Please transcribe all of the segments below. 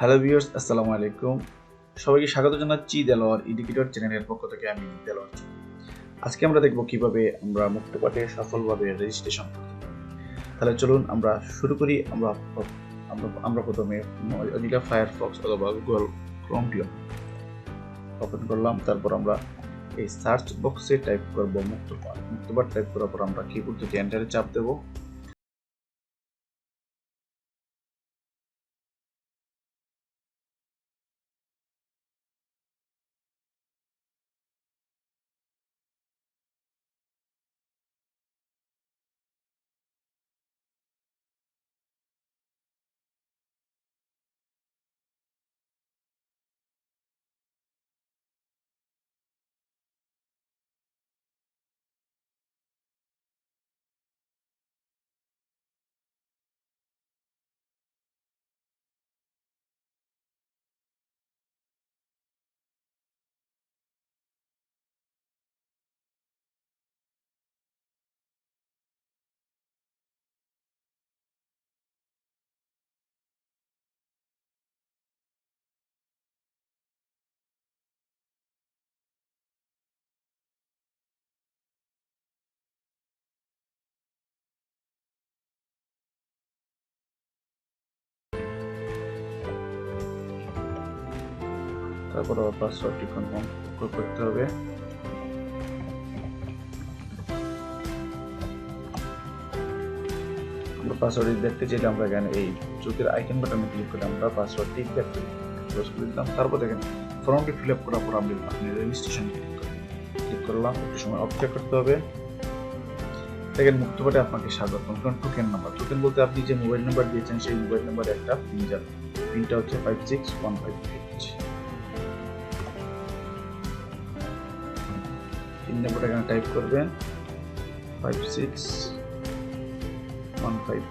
Hello viewers আসসালামু আলাইকুম। সবাইকে স্বাগত জানাচ্ছি দেলোয়ার ইডিকেটর চ্যানেলের পক্ষ থেকে আমি দেলোয়ার আজকে আমরা দেখব কীভাবে আমরা মুক্তপাঠে সফলভাবে রেজিস্ট্রেশন করতে তাহলে চলুন আমরা শুরু করি। আমরা আমরা প্রথমে মজিলা ফায়ারফক্স অথবা গুগল ক্রোমটি ওপেন করলাম। তারপর আমরা এই সার্চ বক্সে টাইপ করব মুক্তপাঠ। মুক্তপাঠ টাইপ করার পর আমরা কিবোর্ড থেকে এন্টারে চাপ দেবো। তারপর আবার পাসওয়ার্ডটি কনফার্ম করতে হবে। আমরা পাসওয়ার্ড দেখতে চাইলে আমরা এখানে এই চোখের আইকন বাটনে ক্লিক করে আমরা পাসওয়ার্ডটি দেখতে ক্লোজ করে দিলাম। তারপর দেখেন ফর্মটি ফিল আপ করার পর আপনি আপনি রেজিস্ট্রেশন ক্লিক করলাম। একটু সময় অপেক্ষা করতে হবে। দেখেন মুক্তপাটে আপনাকে স্বাগত। কারণ টোকেন নাম্বার টোকেন বলতে আপনি যে মোবাইল নাম্বার দিয়েছেন, সেই মোবাইল নাম্বারে একটা পিন যাবে। পিনটা হচ্ছে five six one five eight pin এখানে টাইপ করবেন five six one five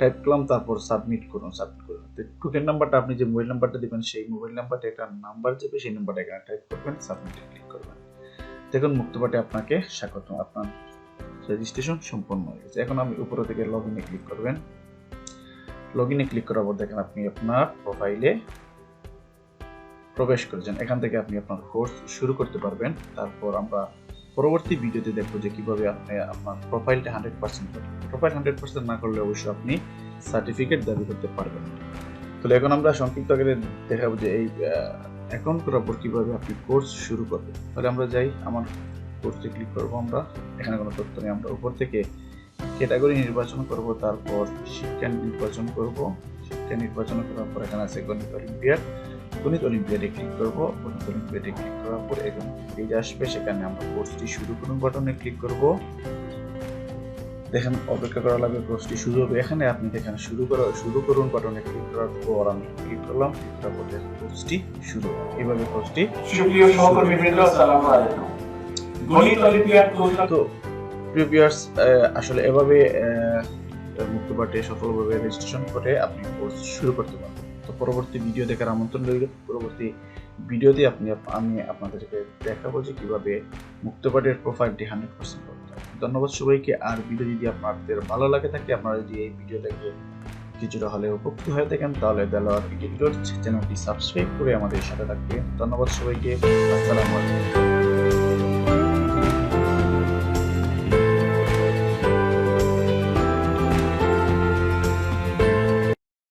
type করলাম, তারপর সাবমিট করুন সাবমিট করুন। টোকেন নাম্বারটা আপনি যে মোবাইল নাম্বারটা দিবেন, সেই মোবাইল নাম্বারটা একটা নাম্বার যাবে, সেই নাম্বারটা এখানে টাইপ করবেন সাবমিটে ক্লিক করবেন। দেখুন মুক্তপাটে আপনাকে স্বাগত আপনার রেজিস্ট্রেশন সম্পন্ন হয়ে গেছে। এখন আমি উপরে থেকে লগ ইনে ক্লিক করবেন। লগ ইনে ক্লিক করার পর দেখেন আপনি আপনার প্রোফাইলে প্রবেশ করেছেন। এখান থেকে আপনি আপনার কোর্স শুরু করতে পারবেন। তারপর আমরা পরবর্তী ভিডিওতে দেখব যে কীভাবে আপনি আপনার প্রোফাইলটা হান্ড্রেড পার্সেন্ট করবেন। প্রোফাইল হান্ড্রেড পার্সেন্ট না করলে অবশ্যই আপনি সার্টিফিকেট দাবি করতে পারবেন তাহলে এখন আমরা সংক্ষিপ্ত আকারে দেখাবো যে এই অ্যাকাউন্ট করার পর কীভাবে আপনি কোর্স শুরু করবেন। তাহলে আমরা যাই, আমার কোর্সে ক্লিক করব আমরা। এখানে কোনো তথ্য নেই, আমরা উপর থেকে ক্যাটাগরি নির্বাচন করব, তারপর শিক্ষা নির্বাচন করব। শিক্ষা নির্বাচন করার পর এখানে আছে গণিত অলিম্পিয়াড। গণিত অলিম্পিয়াডে ক্লিক করব। গণিত অলিম্পিয়াডে ক্লিক করার পর এখন পেজ আসবে। সেখানে আমরা কোর্সটি শুরু করুন বাটনে ক্লিক করব। দেখেন অপেক্ষা করা লাগবে কোর্সটি শুরু হবে এখানে। আপনি দেখেন শুরু করা শুরু করুন বাটনে ক্লিক করার পর আমি ক্লিক করলাম। তারপর কোর্সটি শুরু। হবে এইভাবে কোর্সটি সুপ্রিয় সহকর্মীবৃন্দ আসসালামু আলাইকুম। গণিত অলিম্পিয়াড তো প্রিয় ভিউয়ার্স আসলে এভাবে মুক্তপাঠে সফলভাবে রেজিস্ট্রেশন করে আপনি কোর্স শুরু করতে পারবেন। তো পরবর্তী ভিডিও দেখার আমন্ত্রণ রইল। পরবর্তী ভিডিওতে আপনি আপনি আপনাদেরকে দেখাবো যে কীভাবে মুক্তপাঠের প্রোফাইলটি হান্ড্রেড পার্সেন্ট করতে হবে ধন্যবাদ সবাইকে। আর ভিডিও যদি আপনাদের ভালো লাগে থাকে, আপনারা যদি এই ভিডিওটাকে কিছুটা হলে উপকৃত হয়ে থাকেন, তাহলে দেলোয়ার ভিডিও চ্যানেলটি সাবস্ক্রাইব করে আমাদের সাথে থাকবে ধন্যবাদ সবাইকে। আসসালামু আলাইকুম।